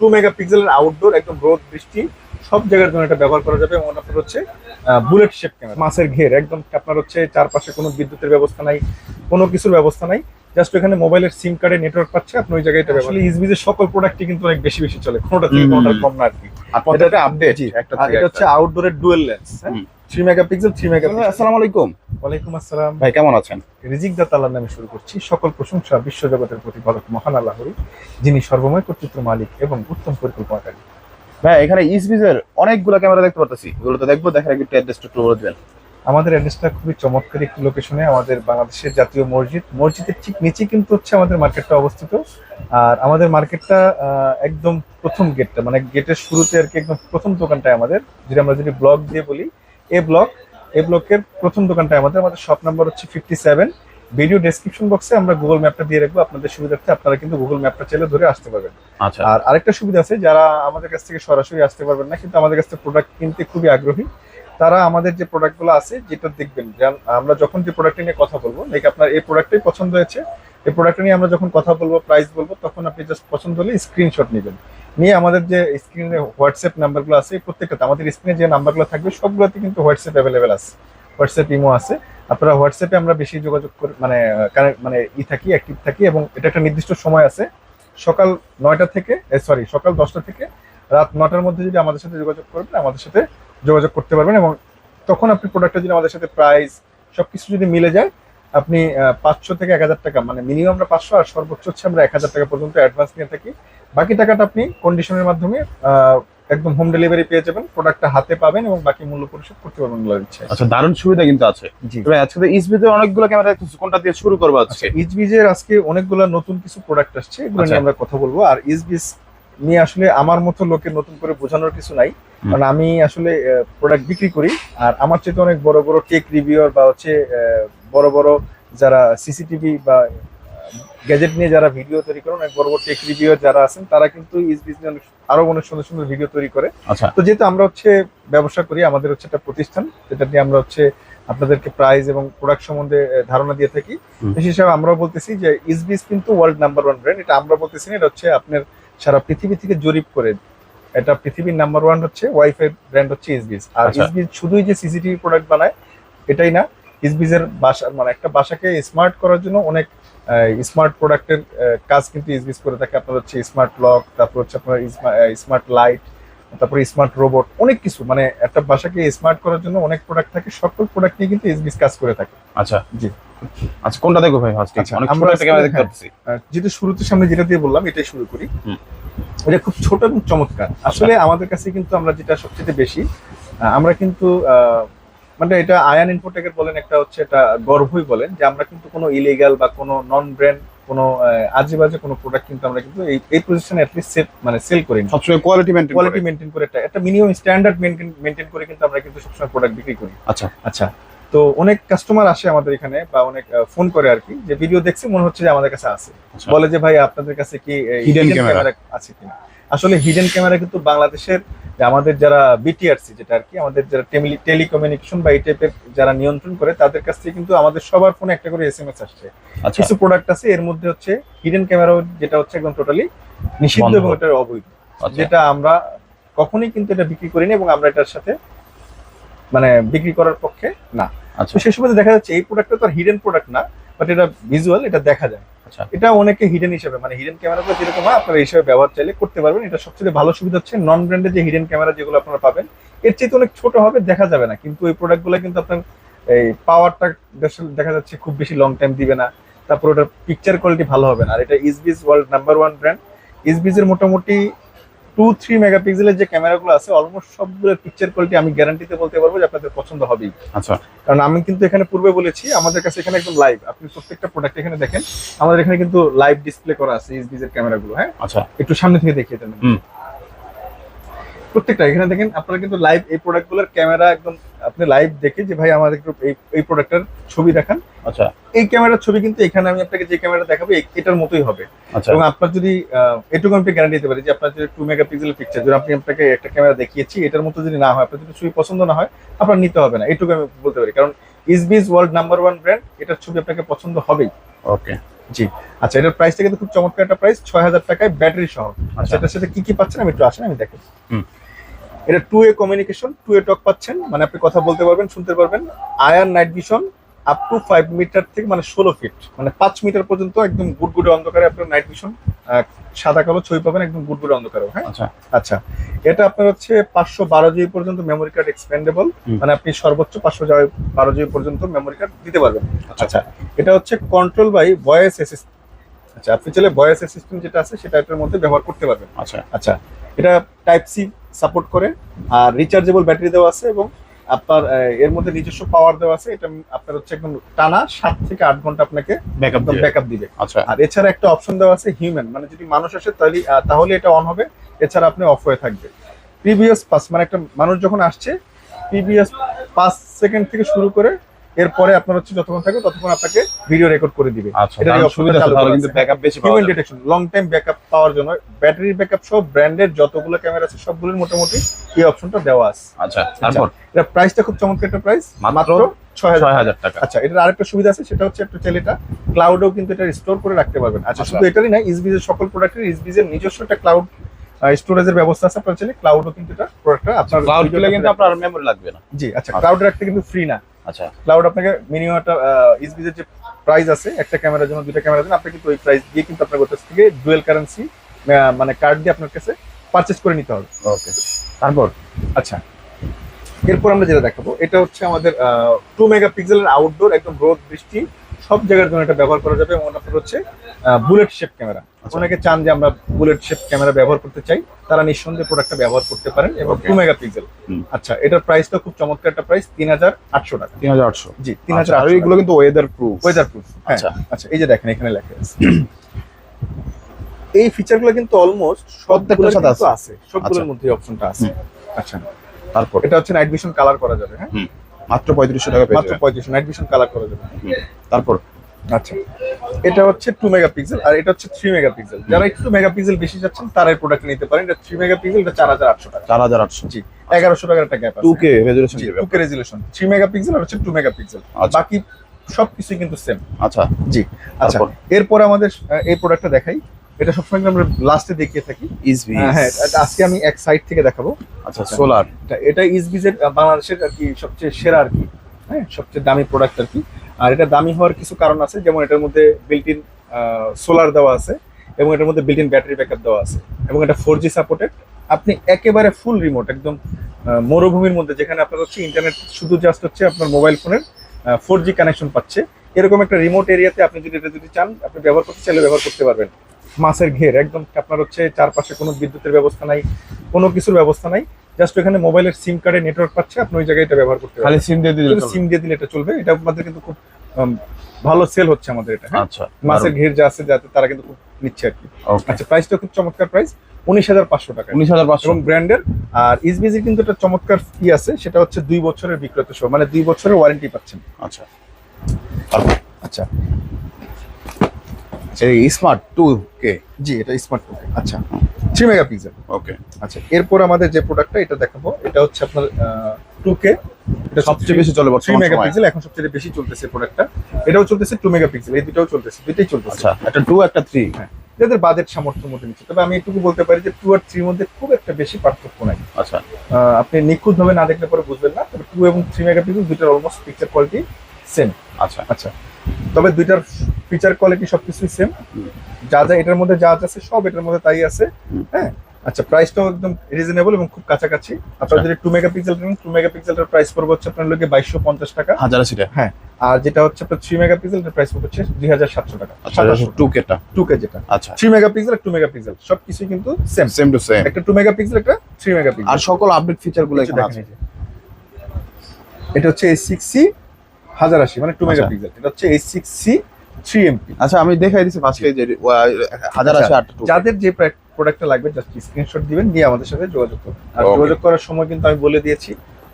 Two মেগাপিক্সেলের outdoor একদম রোদ বৃষ্টি সব জায়গার জন্য এটা ব্যবহার করা যাবে এবং আপনার হচ্ছে বুলেট শেপ ক্যামেরা মাছের ঘের একদম আপনার হচ্ছে চারপাশে কোনো বিদ্যুতের ব্যবস্থা নাই কোনো কিছুর ব্যবস্থা নাই জাস্ট এখানে মোবাইলের সিম কার্ডে নেটওয়ার্ক পাচ্ছে আপনি ওই জায়গায় এটা ব্যবহার ইসবিজের সকল প্রোডাক্টই কিন্তু অনেক বেশি বেশি চলে কোনোটা থেকে কোনোটা কম না আর কি। আর আপডেট একটা এটা হচ্ছে আউটডোরের ডুয়েল লেন্স হুম। থ্রি মেগাপিক্সেল থ্রি মেগাপিক্সেল আসসালামু আলাইকুম। ওয়ালাইকুম আসসালাম। ভাই কেমন আছেন? রিজিক দাতাল্লার নামে শুরু করছি। সকল প্রশংসা বিশ্বজগতের প্রতিপালক মহান আল্লাহরই যিনি সর্বময় কর্তৃত্ব মালিক এবং উত্তম পরিকল্পনাকারী। ভাই এখানে ইসবিজের অনেকগুলো ক্যামেরা দেখতে পাচ্ছি এগুলো তো দেখব দেখার একটু অ্যাড্রেসটা একটু বলে দিবেন। আমাদের অ্যাড্রেসটা খুবই চমৎকার একটি লোকেশনে আমাদের বাংলাদেশের জাতীয় মসজিদ। মসজিদের ঠিক নিচে কিন্তু হচ্ছে আমাদের মার্কেটটা অবস্থিত। আর আমাদের মার্কেটটা একদম প্রথম গেটটা মানে গেটের শুরুতে আর কি একদম প্রথম দোকানটায় আমাদের যদি আমরা যদি ব্লক দিয়ে বলি এ ব্লক এ ব্লকের প্রথম দোকানটায় আমাদের আমাদের শপ নাম্বার হচ্ছে ফিফটি সেভেন ভিডিও ডেসক্রিপশন বক্সে আমরা গুগল ম্যাপটা দিয়ে রাখব আপনাদের সুবিধার্থে আপনারা কিন্তু গুগল ম্যাপটা চাইলে ধরে আসতে পারবেন। আচ্ছা। আর আরেকটা সুবিধা আছে যারা আমাদের কাছ থেকে সরাসরি আসতে পারবেন না কিন্তু আমাদের কাছ থেকে প্রোডাক্ট কিনতে খুবই আগ্রহী তারা আমাদের যে প্রোডাক্টগুলো আছে যেটা দেখবেন আমরা যখন যে প্রোডাক্ট নিয়ে কথা বলব লাইক আপনার এই প্রোডাক্টটাই পছন্দ হয়েছে এই প্রোডাক্ট নিয়ে আমরা যখন কথা বলব প্রাইস বলব তখন আপনি জাস্ট পছন্দ হলে স্ক্রিনশট নেবেন। নিয়ে আমাদের যে স্ক্রিনে হোয়াটসঅ্যাপ নাম্বারগুলো আছে প্রত্যেকটাতে আমাদের স্ক্রিনে যে নাম্বারগুলো থাকবে, সবগুলোতে কিন্তু হোয়াটসঅ্যাপ অ্যাভেলেবেল আছে। হোয়াটসঅ্যাপ ইমো আছে। আপনারা হোয়াটসঅ্যাপে আমরা বেশি যোগাযোগ করে মানে কানেক্ট মানে ই থাকি অ্যাক্টিভ থাকি এবং এটা একটা নির্দিষ্ট সময় আছে। সকাল নয়টা থেকে সরি সকাল দশটা থেকে রাত নটার মধ্যে যদি আমাদের সাথে যোগাযোগ করবেন, আমাদের সাথে যোগাযোগ করতে পারবেন এবং তখন আপনি প্রোডাক্টটা যদি আমাদের সাথে প্রাইস সব কিছু যদি মিলে যায় আপনি পাঁচশো থেকে এক হাজার টাকা মানে মিনিমাম আমরা পাঁচশো আর সর্বোচ্চ হচ্ছে আমরা এক হাজার টাকা পর্যন্ত অ্যাডভান্স নিয়ে থাকি। বাকি টাকাটা আপনি কন্ডিশনের মাধ্যমে একদম হোম ডেলিভারি পেয়ে যাবেন প্রোডাক্টটা হাতে পাবেন এবং বাকি মূল্য পরিশোধ করতে পারবেন বলে দিচ্ছে। আচ্ছা দারুণ সুবিধা কিন্তু আছে। তবে আজকে তো ইসবিজের অনেকগুলো ক্যামেরা কোনটা দিয়ে শুরু করব আজকে? ইজবিজের আজকে অনেকগুলো নতুন কিছু প্রোডাক্ট আসছে এগুলো নিয়ে আচ্ছা। আমরা কথা বলব। আর ইজবিজ নিয়ে আসলে আমার মতো লোকের নতুন করে বোঝানোর কিছু নাই। কারণ আমি আসলে প্রোডাক্ট বিক্রি করি আর আমার চেয়ে অনেক বড় বড় টেক রিভিউর বা হচ্ছে বড় বড় যারা সিসিটিভি বা গ্যাজেট নিয়ে যারা ভিডিও তৈরি করেন অনেক বড় বড় টেক রিভিউয়ার যারা আছেন তারা কিন্তু ইজবিজ নিয়ে আরও অনেক সুন্দর সুন্দর ভিডিও তৈরি করে। আচ্ছা। তো যেহেতু আমরা হচ্ছে ব্যবসা করি আমাদের হচ্ছে একটা প্রতিষ্ঠান যেটা নিয়ে আমরা হচ্ছে আপনাদেরকে প্রাইস এবং প্রোডাক্ট সম্বন্ধে ধারণা দিয়ে থাকি। সেই হিসাবে আমরাও বলতেছি যে ইসবিস কিন্তু ওয়ার্ল্ড নাম্বার ওয়ান ব্র্যান্ড এটা আমরা বলতেছি না এটা হচ্ছে আপনার সারা পৃথিবী থেকে জরিপ করে। এটা পৃথিবীর নাম্বার ওয়ান হচ্ছে ওয়াইফাই ব্র্যান্ড হচ্ছে ইসবিস আর আচ্ছা। ইসবিস শুধুই যে সিসিটিভি প্রোডাক্ট বানায় এটাই না। ইসবিসের বাসা মানে একটা বাসাকে স্মার্ট করার জন্য অনেক স্মার্ট প্রোডাক্টের কাজ কিন্তু ইসবিস করে থাকে। আপনার হচ্ছে স্মার্ট লক তারপর হচ্ছে আপনার স্মার্ট লাইট তারপরে স্মার্ট রোবট অনেক কিছু। মানে একটা বাসাকে স্মার্ট করার জন্য অনেক প্রোডাক্ট থাকে সকল প্রোডাক্ট নিয়ে কিন্তু এসবিস কাজ করে থাকে। আচ্ছা। জি। আচ্ছা কোনটা দেখব ভাই ফার্স্ট আচ্ছা, অনেক আমরা দেখতে হ্যাঁ। পাচ্ছি যেটা শুরুতে সামনে যেটা দিয়ে বললাম এটাই শুরু করি। এটা খুব ছোট এবং চমৎকার। আসলে আমাদের কাছে কিন্তু আমরা যেটা সবচেয়ে বেশি আমরা কিন্তু মানে এটা আয়ান ইনফোটেকের বলেন একটা হচ্ছে এটা গর্বই বলেন যে আমরা কিন্তু কোনো ইলিগাল বা কোনো নন ব্র্যান্ড কোনো আহ, আজে বাজে কোনো প্রোডাক্ট কিন্তু আমরা কিন্তু এই এই পজিশনে অ্যাটলিস্ট সেট মানে সেল করি না সবসময় কোয়ালিটি মেনটেন কোয়ালিটি মেনটেন করে একটা একটা মিনিমাম স্ট্যান্ডার্ড মেনটেন মেনটেন করে কিন্তু আমরা কিন্তু সবসময় প্রোডাক্ট বিক্রি করি। আচ্ছা। আচ্ছা। তো অনেক কাস্টমার আসে আমাদের এখানে বা অনেক ফোন করে আর কি। যে ভিডিও দেখছি মনে হচ্ছে যে আমাদের কাছে আছে। আচ্ছা। বলে যে ভাই আপনাদের কাছে কি হিডেন ক্যামেরা আছে কিনা? আসলে হিডেন ক্যামেরা কিন্তু বাংলাদেশের আমাদের যারা বিটিআরসি যেটা আর কি আমাদের যারা টেলিকমিউনিকেশন বা এই টাইপের যারা নিয়ন্ত্রণ করে তাদের কাছ থেকে কিন্তু আমাদের সবার ফোনে একটা করে এস এম এস আসছে। আচ্ছা। কিছু প্রোডাক্ট আছে এর মধ্যে হচ্ছে হিডেন ক্যামেরা যেটা হচ্ছে একদম টোটালি নিষিদ্ধ এবং এটা অবৈধ। আচ্ছা। যেটা আমরা কখনোই কিন্তু এটা বিক্রি করিনি এবং আমরা এটার সাথে মানে বিক্রি করার পক্ষে না। আচ্ছা। সেই সময় দেখা যাচ্ছে এই প্রোডাক্টটা তো আর হিডেন প্রোডাক্ট না বাট এটা ভিজুয়াল এটা দেখা যায়। আচ্ছা। এটা অনেকে হিডেন হিসেবে মানে হিডেন ক্যামেরাগুলো যেরকম হয় আপনারা এই হিসেবে ব্যবহার চাইলে করতে পারবেন। এটা সবচেয়ে ভালো সুবিধা হচ্ছে নন ব্র্যান্ডের যে হিডেন ক্যামেরা যেগুলো আপনারা পাবেন। এর চেয়ে অনেক ছোট হবে দেখা যাবে না। কিন্তু এই প্রোডাক্টগুলো কিন্তু আপনার এই পাওয়ারটা দেখা যাচ্ছে খুব বেশি লং টাইম দিবে না। তারপর ওটার পিকচার কোয়ালিটি ভালো হবে না। আর এটা ইসবিস ওয়ার্ল্ড নাম্বার ওয়ান ব্র্যান্ড ইসবিসের মোটামুটি টু থ্রি মেগাপিক্সেলের যে ক্যামেরাগুলো আছে অলমোস্ট সবগুলো পিকচার কোয়ালিটি আমি গ্যারান্টিতে বলতে পারব যে আপনাদের পছন্দ হবেই। আচ্ছা। কারণ আমি কিন্তু এখানে পূর্বে বলেছি আমাদের কাছে এখানে একদম লাইভ আপনি প্রত্যেকটা প্রোডাক্ট এখানে দেখেন আমাদের এখানে কিন্তু লাইভ ডিসপ্লে করা আছে ইসবিজের ক্যামেরাগুলো হ্যাঁ? আচ্ছা। একটু সামনে থেকে দেখিয়ে দেন। হুম। প্রত্যেকটা এখানে দেখেন আপনারা কিন্তু লাইভ এই প্রোডাক্টগুলোর ক্যামেরা একদম আপনি লাইভ দেখে যে ভাই আমাদের একটু এই এই প্রোডাক্টের ছবি দেখান। আচ্ছা। এই ক্যামেরার ছবি কিন্তু এখানে আমি আপনাকে যে ক্যামেরা দেখাবো এটার মতোই হবে। আচ্ছা। এবং আপনার যদি এটুকু আমি গ্যারান্টি দিতে পারি যে আপনার যদি টু মেগাপিক্সেল পিকচার যদি আপনি আপনাকে একটা ক্যামেরা দেখিয়েছি এটার মতো যদি না হয় আপনার যদি ছবি পছন্দ না হয় আপনার নিতে হবে না। এটুকু আমি বলতে পারি। কারণ ইসবিস ওয়ার্ল্ড নাম্বার ওয়ান ব্র্যান্ড এটার ছবি আপনাকে পছন্দ হবেই। ওকে জি আচ্ছা এটার প্রাইসটা কিন্তু খুব চমৎকার একটা প্রাইস ছয় হাজার টাকায় ব্যাটারি সহ আচ্ছা আচ্ছা। এটার সাথে কি কি পাচ্ছেন আমি একটু আসেন আমি দেখেন হুম। এটা two way communication two way talk পাচ্ছেন মানে আপনি কথা বলতে পারবেন শুনতে পারবেন IR night vision up to five metre থেকে মানে ষোলো ফিট মানে পাঁচ মিটার পর্যন্ত একদম গুড়গুড়ে অন্ধকারে আপনার নাইট ভিশন সাদা কালো ছবি পাবেন একদম গুড়গুড়ে অন্ধকারে হ্যাঁ? আচ্ছা। আচ্ছা। এটা আপনার হচ্ছে পাঁচশো বারো জিবি পর্যন্ত মেমোরি কার্ড এক্সপেন্ডেবল মানে আপনি সর্বোচ্চ পাঁচশো বারো জিবি পর্যন্ত মেমোরি কার্ড দিতে পারবেন। আচ্ছা। আচ্ছা এটা হচ্ছে কন্ট্রোল বাই ভয়েস অ্যাসিস্ট্যান্ট আচ্ছা আপনি চাইলে ভয়েস অ্যাসিস্ট্যান্ট যেটা আছে সেটা এটার মধ্যে ব্যবহার করতে পারবেন। আচ্ছা। আচ্ছা এটা টাইপ সি সাপোর্ট করে আর রিচার্জেবল ব্যাটারি দেওয়া আছে এবং আপনার এর মধ্যে নিজস্ব পাওয়ার দেওয়া আছে এটা আপনার হচ্ছে একদম টানা সাত থেকে আট ঘণ্টা আপনাকে ব্যাকআপ দিবে। আচ্ছা। আর এছাড়া একটা অপশন দেওয়া আছে হিউম্যান মানে যদি মানুষ আসে তাহলে তাহলে এটা অন হবে এছাড়া আপনি অফ হয়ে থাকবে। প্রিভিয়াস পাস মানে একটা মানুষ যখন আসছে প্রিভিয়াস পাঁচ সেকেন্ড থেকে শুরু করে এরপরে আপনার হচ্ছে যতক্ষণ থাকবে ততক্ষণ আপনাকে ভিডিও রেকর্ড করে দিবে। আচ্ছা human detection long time backup power জন্য। ব্যাটারি ব্যাকআপ সহ ব্র্যান্ডের যতগুলো ক্যামেরা আছে সবগুলোর মোটামুটি এই অপশনটা দেওয়া আছে। আচ্ছা তারপর? এটা প্রাইসটা খুব চমৎকার একটা প্রাইস মাত্র টাকা। আচ্ছা এটার আরেকটা সুবিধা আছে সেটা হচ্ছে একটা ক্লাউডেও কিন্তু এটা স্টোর করে রাখতে পারবেন। আচ্ছা আচ্ছা। শুধু এটারই না ইসবিজের সকল প্রোডাক্টের ইসবিজের নিজস্ব একটা ক্লাউড স্টোরেজের ব্যবস্থা আছে আপনার চাইলে। ক্লাউডও কিন্তু এটা প্রোডাক্টটা আপনার ক্লাউড কিন্তু আপনার মেমোরি লাগবে না। জি আচ্ছা আচ্ছা। ক্লাউড রাখতে কিন্তু ফ্রি না। আচ্ছা। ক্লাউড আপনাকে মিনিমাম একটা ইসবিজের যে প্রাইস আছে একটা ক্যামেরার জন্য দুইটা ক্যামেরার জন্য আপনি কিন্তু ওই প্রাইস দিয়ে কিন্তু আপনার কাছ থেকে ডুয়েল কারেন্সি মানে কার্ড দিয়ে আপনার কাছে পারচেস করে নিতে হবে। ওকে তারপর? আচ্ছা। এরপর আমরা যেটা দেখাবো এটা হচ্ছে আমাদের টু মেগাপিক্সেলের আউটডোর একদম রোদ বৃষ্টি সব জায়গার জন্য এটা ব্যবহার করা যাবে এবং আপনার হচ্ছে বুলেট শেপ ক্যামেরা। অনেকে চান যে আমরা বুলেট শেপ ক্যামেরা ব্যবহার করতে চাই। তারা নিঃসন্দেহে প্রোডাক্টটা ব্যবহার করতে পারেন এবং. টু মেগাপিক্সেল আচ্ছা এটার প্রাইসটা খুব চমৎকার একটা প্রাইস তিন হাজার আটশো টাকা। তিন হাজার আটশো। জি তিন আচ্ছা হাজার আর এগুলো কিন্তু ওয়েদার প্রুফ ওয়েদার প্রুফ আচ্ছা। আচ্ছা আচ্ছা এই যে দেখেন এখানে লেখা আছে। এই ফিচারগুলো কিন্তু অলমোস্ট প্রত্যেকটার সাথে আছে। আছে। সবগুলোর আচ্ছা। মধ্যে অপশনটা আছে। আচ্ছা। তারপর? এটা হচ্ছে নাইট ভিশন কালার করা যাবে হ্যাঁ? মাত্র পঁয়ত্রিশশো টাকা মাত্র যাবেন। পঁয়ত্রিশ নাইট ভিশন কালার করা যাবে। তারপর? আচ্ছা। এটা হচ্ছে টু মেগাপিক্সেল আর এটা হচ্ছে থ্রি মেগাপিক্সেল যারা একটু মেগাপিক্সেল বেশি যাচ্ছেন তারা এই প্রোডাক্ট নিতে পারেন। এটা থ্রি মেগাপিক্সেল এটা চার হাজার আটশো টাকা। চার হাজার আটশো। জি এগারোশো টাকার একটা gap two K resolution two K resolution three megapixel আর হচ্ছে টু মেগাপিক্সেল আচ্ছা। বাকি সবকিছুই কিন্তু সেম আচ্ছা। জি আচ্ছা? এরপর আমাদের এই প্রোডাক্টটা দেখাই। এটা সবসময় আমরা লাস্টে দেখিয়ে থাকি। ইসবি হ্যাঁ এটা আজকে আমি এক সাইড থেকে দেখাবো। আচ্ছা সোলার এটা- এটা ইসবিজের বাংলাদেশের আর কি সবচেয়ে সেরা আর কি। হ্যাঁ সবচেয়ে দামি প্রোডাক্ট আর কি। আর এটা দামি হওয়ার কিছু কারণ আছে, যেমন এটার মধ্যে বিল্ট ইন সোলার দেওয়া আছে এবং এটার মধ্যে বিল্ট ইন ব্যাটারি ব্যাকআপ দেওয়া আছে এবং এটা ফোর জি সাপোর্টেড আপনি একেবারে ফুল রিমোট একদম মরুভূমির মধ্যে, যেখানে আপনার হচ্ছে ইন্টারনেট শুধু জাস্ট হচ্ছে আপনার মোবাইল ফোনের ফোর জি কানেকশন পাচ্ছে। এরকম একটা রিমোট এরিয়াতে আপনি যদি এটা যদি চান, আপনি ব্যবহার করতে চাইলে ব্যবহার করতে পারবেন। মাছের ঘের, একদম আপনার হচ্ছে চারপাশে কোনো বিদ্যুতের ব্যবস্থা নাই, কোনো কিছুর ব্যবস্থা নাই। জাস্ট ওখানে মোবাইলের সিম কার্ডে নেটওয়ার্ক পাচ্ছে আপনি ওই জায়গায় এটা ব্যবহার করতে খালি সিম দিয়ে দিলে সিম দিয়ে দিলে এটা চলবে। এটা আমাদের কিন্তু খুব ভালো সেল হচ্ছে আমাদের এটা হ্যাঁ? আচ্ছা মাছের ঘের যা আছে যাতে তারা কিন্তু খুব নিচ্ছে আর কি। আচ্ছা প্রাইসটা খুব চমৎকার প্রাইস উনিশ হাজার পাঁচশো টাকা উনিশ হাজার পাঁচশো। এবং ব্র্যান্ডের আর ইসবিজির কিন্তু একটা চমৎকার কি আছে সেটা হচ্ছে দুই বছরের বিক্রেতা সহ মানে দুই বছরের ওয়ারেন্টি পাচ্ছেন। আচ্ছা। আচ্ছা। এই স্মার্ট টু কে জি এটা স্মার্ট আচ্ছা। থ্রি মেগাপিক্সেল ওকে আচ্ছা এরপর আমাদের যে প্রোডাক্টটা এটা দেখাবো। এটা হচ্ছে আপনার টু কে এটা সবচেয়ে বেশি চলে বর্তমান সময়ে। মেগাপিক্সেল এখন সবচেয়ে বেশি চলতেছে প্রোডাক্টটা এটাও চলতেছে টু মেগাপিক্সেল এই দুটাও চলতেছে দুইটাই চলতেছে। আচ্ছা একটা টু একটা থ্রি যাদের বাজেট সামর্থ্য মতো নিচ্ছে। তবে আমি এটুকু বলতে পারি যে টু আর থ্রির মধ্যে খুব একটা বেশি পার্থক্য নাই। আচ্ছা। আপনি নিখুঁত ভাবে না দেখলে পরে বুঝবেন না তবে টু এবং থ্রি মেগা মেগাপিক্সেল দুইটার অলমোস্ট পিকচার কোয়ালিটি সেম আচ্ছা। আচ্ছা তবে দুইটার ফিচার কোয়ালিটি সবকিছুই সেম যা যা এটার মধ্যে যা আছে সব এটার মধ্যে তাই আছে হ্যাঁ? আচ্ছা প্রাইসটাও একদম রিজনেবল এবং খুব কাছাকাছি। আপনার। যদি টু মেগাপিক্সেল নেন টু মেগাপিক্সেলটার প্রাইস পড়বে হচ্ছে আপনার লোকে বাইশশো পঞ্চাশ টাকা। হাজার আশি টাকা। আর যেটা হচ্ছে আপনার থ্রি মেগাপিক্সেলটার প্রাইস পড়বে হচ্ছে দুই হাজার সাতশো টাকা। আচ্ছা টু কেটা টু। কে যেটা। আচ্ছা। থ্রি মেগাপিক্সেল টু মেগাপিক্সেল সবকিছু কিন্তু সেম সেম টু সেম একটা টু মেগাপিক্সেল একটা থ্রি মেগাপিক্সেল আর সকল আপডেট ফিচারগুলো এখানে আছে। এটা হচ্ছে এই সিক্স সি হাজার আশি মানে টু আচ্ছা। মেগাপিক্সেল এটা হচ্ছে H six C three MP আচ্ছা আমি দেখাই দিচ্ছি ফার্স্টে যে হাজার আশি আট টু যাদের যে প্রোডাক্টটা লাগবে জাস্ট স্ক্রিনশট দিবেন দিয়ে আমাদের সাথে যোগাযোগ করবেন আর যোগাযোগ করার সময় কিন্তু আমি বলে দিয়েছি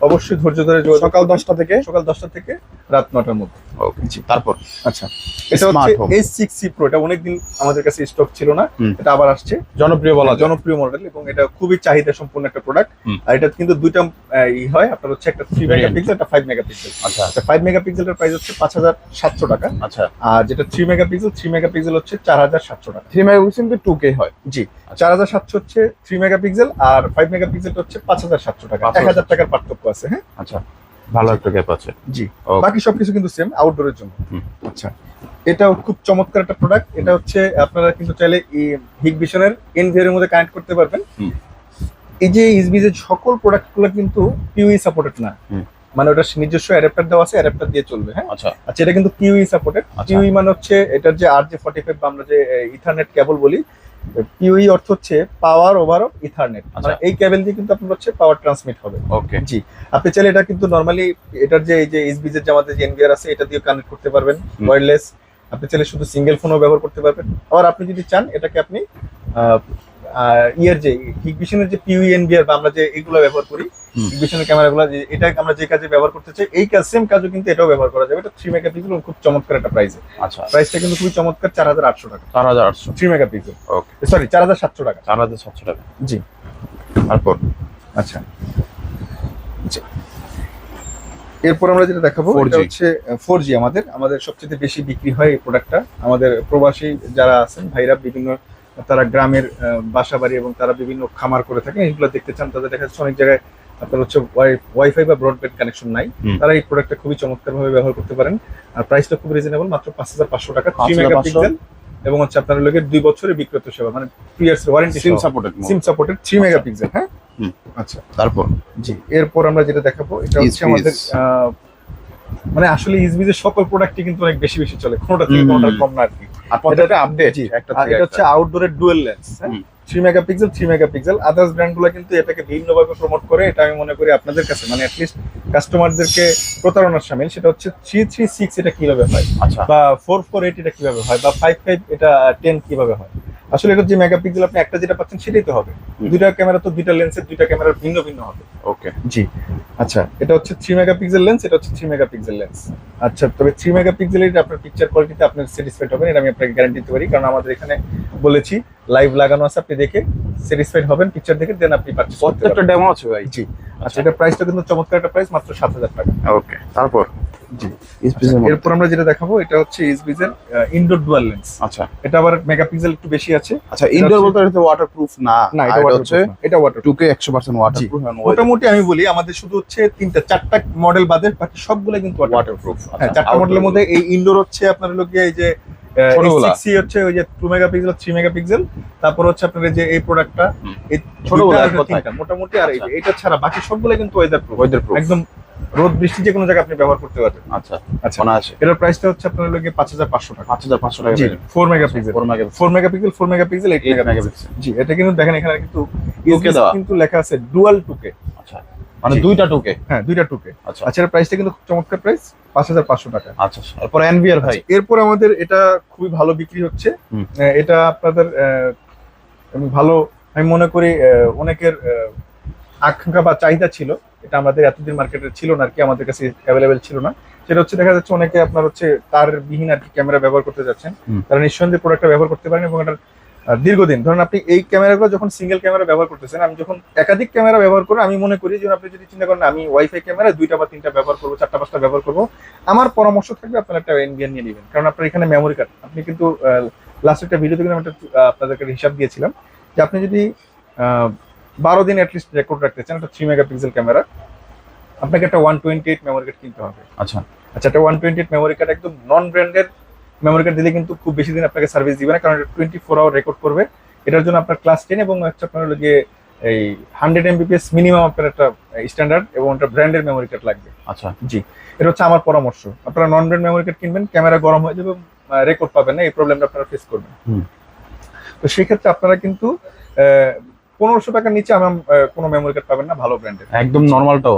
অবশ্যই ধৈর্য ধরে যোগাযোগ সকাল দশটা থেকে? সকাল দশটা থেকে রাত নটার মধ্যে। ওকে তারপর? আচ্ছা। এটা হচ্ছে সিক্স সি প্রো এটা অনেকদিন আমাদের কাছে স্টক ছিল না। এটা আবার আসছে। জনপ্রিয় বলা জনপ্রিয় মডেল এবং এটা খুবই চাহিদা সম্পন্ন একটা প্রোডাক্ট আর এটা কিন্তু দুইটা ই হয়। আপনার হচ্ছে একটা থ্রি। মেগাপিক্সেল একটা ফাইভ মেগাপিক্সেল আচ্ছা। ফাইভ মেগাপিক্সেলের প্রাইস হচ্ছে পাঁচ হাজার সাতশো টাকা। আচ্ছা। আর যেটা থ্রি মেগাপিক্সেল থ্রি মেগাপিক্সেল হচ্ছে চার হাজার সাতশো টাকা। থ্রি মেগাপিক্সেল কিন্তু টু কে হয়। জি। আচ্ছা। চার হাজার সাতশো হচ্ছে থ্রি মেগাপিক্সেল আর ফাইভ মেগাপিক্সেল হচ্ছে পাঁচ হাজার সাতশো টাকা। এক হাজার টাকার পার্থক্য আছে হ্যাঁ? আচ্ছা ভালো একটা গ্যাপ আছে। জি। বাকি সবকিছু কিন্তু সেম আউটডোরের জন্য। আচ্ছা এটাও খুব চমৎকার একটা প্রোডাক্ট এটা হচ্ছে আপনারা কিন্তু চাইলে হিগ ভিশনের এনভিআর মধ্যে কানেক্ট করতে পারবেন। এই যে ইসবিজের সকল প্রোডাক্টগুলো কিন্তু পিউই সাপোর্টেড না। হুম। মানে ওটা নিজস্ব অ্যাডাপ্টার দেওয়া আছে অ্যাডাপ্টার দিয়ে চলবে হ্যাঁ? আচ্ছা। আচ্ছা এটা কিন্তু পিউই সাপোর্টেড। পিউই মানে হচ্ছে এটার যে আর যে ফর্টি ফাইভ বা আমরা যে ইথারনেট কেবল বলি পিউই অর্থ হচ্ছে পাওয়ার ওভার অফ ইথারনেট এই কেবল দিয়ে কিন্তু আপনার হচ্ছে পাওয়ার ট্রান্সমিট হবে। ওকে জি। আপনি চাইলে এটা কিন্তু নর্মালি এটার যে এই যে এসবিজের যে আমাদের যে এনবিআর আছে এটা দিয়ে কানেক্ট করতে পারবেন। ওয়্যারলেস আপনি চাইলে শুধু সিঙ্গেল ফোনও ব্যবহার করতে পারবেন। আবার আপনি যদি চান এটাকে আপনি ইয়ের যে হিগভিশনের যে পিউই এনভিআর বা আমরা যে এগুলো ব্যবহার করি হুম। হিগভিশনের ক্যামেরাগুলো যে এটা আমরা যে কাজে ব্যবহার করতে চাই এই কাজ সেম কাজও কিন্তু এটাও ব্যবহার করা যাবে। এটা থ্রি মেগাপিক্সেল খুব চমৎকার একটা প্রাইস আচ্ছা। প্রাইসটা কিন্তু খুবই চমৎকার চার হাজার আটশো টাকা। চার হাজার আটশো। থ্রি মেগাপিক্সেল ওকে সরি চার হাজার সাতশো টাকা। চার হাজার সাতশো টাকা। জি। তারপর? আচ্ছা। আচ্ছা। এরপর আমরা যেটা দেখাবো এটা হচ্ছে ফোর জি আমাদের। আমাদের সবচেয়ে বেশি বিক্রি হয় এই প্রোডাক্টটা আমাদের প্রবাসী যারা আছেন ভাইরা বিভিন্ন তারা গ্রামের বাসা বাড়ি এবং তারা বিভিন্ন খামার করে থাকেন এইগুলো দেখতে চান তাদের দেখা যাচ্ছে অনেক জায়গায় আপনার হচ্ছে ওয়াইফাই বা ব্রডব্যান্ড কানেকশন নাই। তারা এই প্রোডাক্টটা খুবই চমৎকার ভাবে ব্যবহার করতে পারেন। আর প্রাইসটা খুব রিজনেবল মাত্র পাঁচ হাজার পাঁচশো টাকা থ্রি মেগাপিক্সেল এবং হচ্ছে আপনার লোকে দুই বছরের বিক্রত সেবা মানে two years warranty SIM supported SIM supported three. Megapixel হ্যাঁ? আচ্ছা। তারপর? জি এরপর আমরা যেটা দেখাবো এটা হচ্ছে আমাদের মানে আসলে ইসবিজের সকল প্রোডাক্টই কিন্তু অনেক বেশি বেশি চলে কোনোটা থেকে কোনোটা কম না আর কি। আর প্রত্যেকটা আপডেট একটা এটা হচ্ছে আউটডোরের dual lens. Three megapixel three megapixel others ব্র্যান্ডগুলো কিন্তু এটাকে ভিন্নভাবে প্রমোট করে এটা আমি মনে করি আপনাদের কাছে মানে অ্যাটলিস্ট কাস্টমারদেরকে প্রতারণার সামিল। সেটা হচ্ছে থ্রি থ্রি সিক্স এটা কীভাবে হয়? আচ্ছা। বা ফোর ফোর এইট এটা কীভাবে হয়? বা ফাইভ ফাইভ এটা টেন কীভাবে হয়? আসলে এটা যে মেগাপিক্সেল আপনি একটা যেটা পাচ্ছেন সেটাই তো হবে। দুইটা ক্যামেরা তো দুইটা লেন্সের দুইটা ক্যামেরা ভিন্ন ভিন্ন হবে। ওকে জি। আচ্ছা এটা হচ্ছে থ্রি মেগাপিক্সেল লেন্স এটা হচ্ছে থ্রি মেগাপিক্সেল লেন্স আচ্ছা তবে থ্রি মেগাপিক্সেলের আপনার পিকচার কোয়ালিটিতে আপনার স্যাটিসফাইড হবেন এটা আমি আপনাকে গ্যারান্টি দিতে পারি। কারণ আমাদের এখানে বলেছি লাইভ লাগানো আছে আপনি দেখে স্যাটিসফাইড হবেন পিকচার দেখে দেন আপনি পারচেজ করতে পারবেন। ডেমো আছে ভাই। জি। আচ্ছা এটা প্রাইসটা কিন্তু চমৎকার একটা প্রাইস মাত্র সাত হাজার টাকা। ওকে তারপর? জি ইসপিসের এরপর আমরা যেটা দেখাবো এটা হচ্ছে ইসবিজের ইনডোর ডুয়াল লেন্স আচ্ছা এটা আবার মেগাপিক্সেল একটু বেশি আছে আচ্ছা ইনডোর বলতে এটা ওয়াটারপ্রুফ না না এটা হচ্ছে এটা ওয়াটার 2K 100% ওয়াটারপ্রুফ মোটামুটি আমি বলি আমাদের শুধু হচ্ছে তিনটা চারটা মডেল বাদে বাকি সবগুলো কিন্তু। ওয়াটারপ্রুফ হ্যাঁ চারটা মডেলের মধ্যে এই ইনডোর হচ্ছে আপনার গিয়ে এই যে। সিক্সি হচ্ছে ওই যে টু মেগাপিক্সেল থ্রি মেগাপিক্সেল তারপর হচ্ছে আপনার যে এই প্রোডাক্টটা। এই। তিনটা, মোটামুটি আর আচ্ছা। এটা ছাড়া বাকি সবগুলো কিন্তু ওয়েদার প্রুফ ওয়াটারপ্রুফ একদম রোদ বৃষ্টি যে কোনো জায়গায় আপনি ব্যবহার করতে পারবেন। আচ্ছা আচ্ছা। আছে এটার প্রাইসটা হচ্ছে আপনার হলো গিয়ে পাঁচ হাজার পাঁচশো টাকা। 5500 টাকা জি four megapixel four megapixel four megapixel four megapixel eight megapixel জি এটা কিন্তু দেখেন এখানে কিন্তু 2K দেওয়া। কিন্তু লেখা আছে ডুয়াল টুকে আচ্ছা মানে দুইটা টুকে হ্যাঁ দুইটা টুকে আচ্ছা। আচ্ছা এর প্রাইসটা কিন্তু খুব চমৎকার প্রাইস পাঁচ হাজার পাঁচশো টাকা। আচ্ছা এরপর এনভিআর ভাই? আচ্ছা, এরপর আমাদের এটা খুবই ভালো বিক্রি হচ্ছে। এটা আপনাদের ভালো আমি মনে করি অনেকের আকাঙ্ক্ষা বা চাহিদা ছিল। এটা আমাদের এতদিন মার্কেটে ছিল না আর কি আমাদের কাছে অ্যাভেলেবেল ছিল না। সেটা হচ্ছে দেখা যাচ্ছে অনেকে আপনার হচ্ছে তার বিহীন আর কি ক্যামেরা ব্যবহার করতে যাচ্ছেন। তারা নিঃসন্দেহে প্রোডাক্টটা ব্যবহার করতে পারেন এবং এটার দীর্ঘদিন ধরুন আপনি এই ক্যামেরাগুলো যখন সিঙ্গেল ক্যামেরা ব্যবহার করতেছেন আমি যখন একাধিক ক্যামেরা ব্যবহার করে আমি মনে করি যে আপনি যদি চিন্তা করেন আমি ওয়াইফাই ক্যামেরা দুইটা বা তিনটা ব্যবহার করব চারটা পাঁচটা ব্যবহার করব আমার পরামর্শ থাকবে আপনার একটা এনবিএন নিয়ে নেবেন। কারণ আপনার এখানে মেমোরি কার্ড আপনি কিন্তু লাস্ট একটা ভিডিওতে কিন্তু আমি একটা আপনাদেরকে হিসাব দিয়েছিলাম যে আপনি যদি বারো দিন অ্যাটলিস্ট রেকর্ড রাখতে চান একটা থ্রি মেগাপিক্সেল ক্যামেরা আপনাকে একটা one twenty eight memory card কিনতে হবে। আচ্ছা। আচ্ছা একটা one twenty eight memory card একদম নন ব্র্যান্ডের মেমোরি কার্ড দিলে কিন্তু খুব বেশি দিন আপনাকে সার্ভিস দিবে না কারণ এটা টোয়েন্টি ফোর আওয়ার রেকর্ড করবে। এটার জন্য আপনার ক্লাস টেন এবং হচ্ছে আপনার হলো গিয়ে এই হান্ড্রেড এমবিপিএস মিনিমাম আপনার একটা স্ট্যান্ডার্ড এবং একটা ব্র্যান্ডের মেমোরি কার্ড লাগবে। আচ্ছা। জি। এটা হচ্ছে আমার পরামর্শ। আপনারা নন ব্র্যান্ড মেমোরি কার্ড কিনবেন ক্যামেরা গরম হয়ে যাবে রেকর্ড পাবেন না এই প্রবলেমটা আপনারা ফেস করবেন। হুম। তো সেই ক্ষেত্রে আপনারা কিন্তু পনেরোশো টাকার নিচে আমার কোনো মেমোরি কার্ড পাবেন না ভালো ব্র্যান্ডের একদম নরমালটাও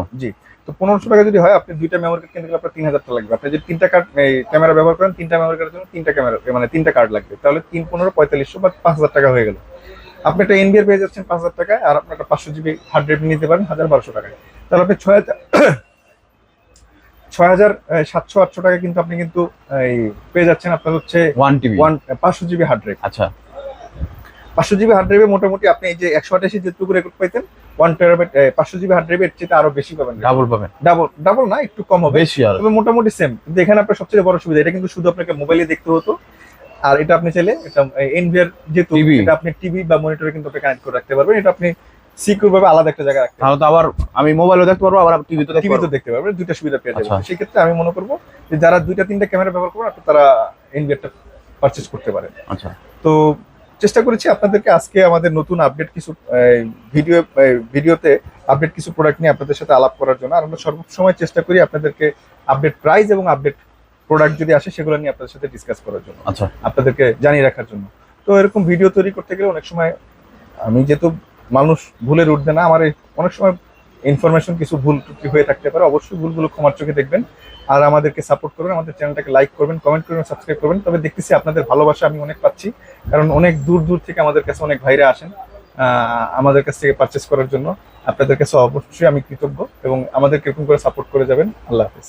তো। পনেরোশো টাকা যদি হয় আপনি দুইটা মেমোরি কার্ড কিনতে গেলে আপনার তিন হাজার টাকা লাগবে। আপনি যদি তিনটা কার্ড ক্যামেরা ব্যবহার করেন তিনটা মেমোরি কার্ডের জন্য তিনটা ক্যামেরা মানে তিনটা কার্ড লাগবে। তাহলে তিন পনেরো পঁয়তাল্লিশশো বা পাঁচ হাজার টাকা হয়ে গেল। আপনি একটা এনবিআর পেয়ে যাচ্ছেন পাঁচ হাজার টাকায় আর আপনার একটা পাঁচশো জিবি হার্ড ড্রাইভ নিতে পারেন হাজার বারোশো টাকায়। তাহলে আপনি ছয় হাজার ছয় হাজার সাতশো আটশো টাকা কিন্তু আপনি কিন্তু এই পেয়ে যাচ্ছেন আপনার হচ্ছে ওয়ান টিভি ওয়ান পাঁচশো জিবি হার্ড ড্রাইভ আচ্ছা। পাঁচশো জিবি হার্ড ড্রাইভে মোটামুটি আপনি এই যে একশো আঠাশি যেটুকু রেকর্ড পাইতেন ওয়ান টেরাবাইট পাঁচশো জিবি হার্ড ড্রাইভের চেয়ে আরও বেশি পাবেন। ডাবল পাবেন ডাবল ডাবল না একটু কম হবে। বেশি আর। তবে মোটামুটি সেম কিন্তু এখানে আপনার সবচেয়ে বড় সুবিধা এটা কিন্তু শুধু আপনাকে মোবাইলে দেখতে হতো। আর এটা আপনি চাইলে এটা এনভিআর যেহেতু TV এটা আপনি টিভি বা মনিটরে কিন্তু আপনি কানেক্ট করে রাখতে পারবেন। এটা আপনি সিকিউর ভাবে আলাদা একটা জায়গায় রাখতে তাহলে তো আবার আমি মোবাইলও দেখতে পারব আবার টিভিতে দেখতে টিভি পারব। দেখতে পারবেন দুইটা সুবিধা পেয়ে যাবেন। আচ্ছা। সেই ক্ষেত্রে আমি মনে করব যে যারা দুইটা তিনটা ক্যামেরা ব্যবহার করবেন তারা এনভিআরটা পারচেজ করতে পারেন আচ্ছা। তো চেষ্টা করেছি আপনাদেরকে আজকে আমাদের নতুন আপডেট কিছু ভিডিও ভিডিওতে আপডেট কিছু প্রোডাক্ট নিয়ে আপনাদের সাথে আলাপ করার জন্য। আর আমরা সর্বসময় চেষ্টা করি আপনাদেরকে আপডেট প্রাইস এবং আপডেট প্রোডাক্ট যদি আসে সেগুলো নিয়ে আপনাদের সাথে ডিসকাস করার জন্য আচ্ছা। আপনাদেরকে জানিয়ে রাখার জন্য। তো এরকম ভিডিও তৈরি করতে গেলে অনেক সময় আমি যেহেতু মানুষ ভুলে উঠবে না আমার এই অনেক সময় ইনফরমেশন কিছু ভুল ত্রুটি হয়ে থাকতে পারে, অবশ্যই ভুলগুলো ক্ষমার চোখে দেখবেন। আর আমাদেরকে সাপোর্ট করবেন, আমাদের চ্যানেলটাকে লাইক করবেন কমেন্ট করবেন সাবস্ক্রাইব করবেন। তবে দেখতেছি আপনাদের ভালোবাসা আমি অনেক পাচ্ছি, কারণ অনেক দূর দূর থেকে আমাদের কাছে অনেক ভাইরা আসেন আমাদের কাছ থেকে পারচেস করার জন্য। আপনাদের কাছে অবশ্যই আমি কৃতজ্ঞ এবং আমাদেরকে এরকম করে সাপোর্ট করে যাবেন। আল্লাহ হাফিজ।